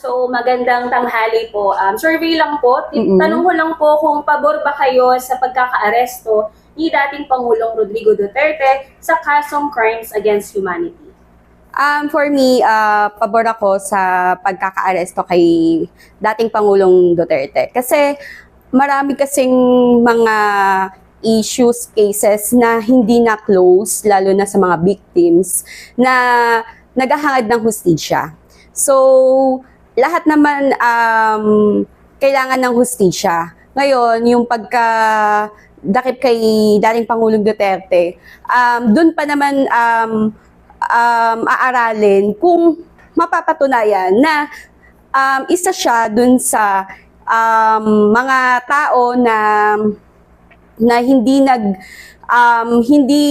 So, magandang tanghali po. Um, survey lang po. Mm-mm. Tanong ko lang po kung pabor ba kayo sa pagkakaaresto ni dating Pangulong Rodrigo Duterte sa kasong crimes against humanity. Um, for me, uh, pabor ako sa pagkakaaresto kay dating Pangulong Duterte. Kasi marami kasing mga issues, cases na hindi na close, lalo na sa mga victims, na naghahangad ng hustisya. So, lahat naman um, kailangan ng hustisya. Ngayon, yung pagka dakip kay dating Pangulong Duterte, um, dun pa naman um, um, aaralin kung mapapatunayan na um, isa siya dun sa um, mga tao na na hindi nag um, hindi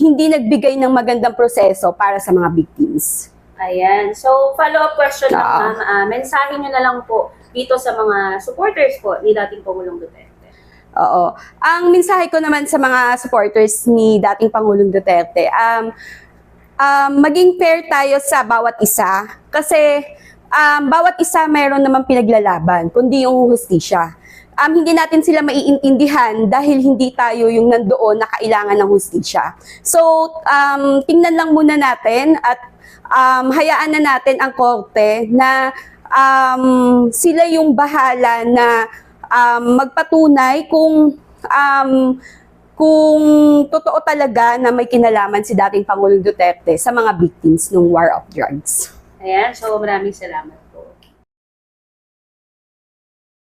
hindi nagbigay ng magandang proseso para sa mga victims. Ayan. So, follow-up question lang, Ah. ma'am. Ah, mensahe nyo na lang po dito sa mga supporters po ni dating Pangulong Duterte. Oo. Ang mensahe ko naman sa mga supporters ni dating Pangulong Duterte, um, um, maging fair tayo sa bawat isa kasi um, bawat isa mayroon naman pinaglalaban, kundi yung hustisya. Um, hindi natin sila maiintindihan dahil hindi tayo yung nandoon na kailangan ng hustisya. So, um, tingnan lang muna natin at um, hayaan na natin ang korte na um, sila yung bahala na um, magpatunay kung um, kung totoo talaga na may kinalaman si dating Pangulong Duterte sa mga victims ng war of drugs. Ayan. So, maraming salamat.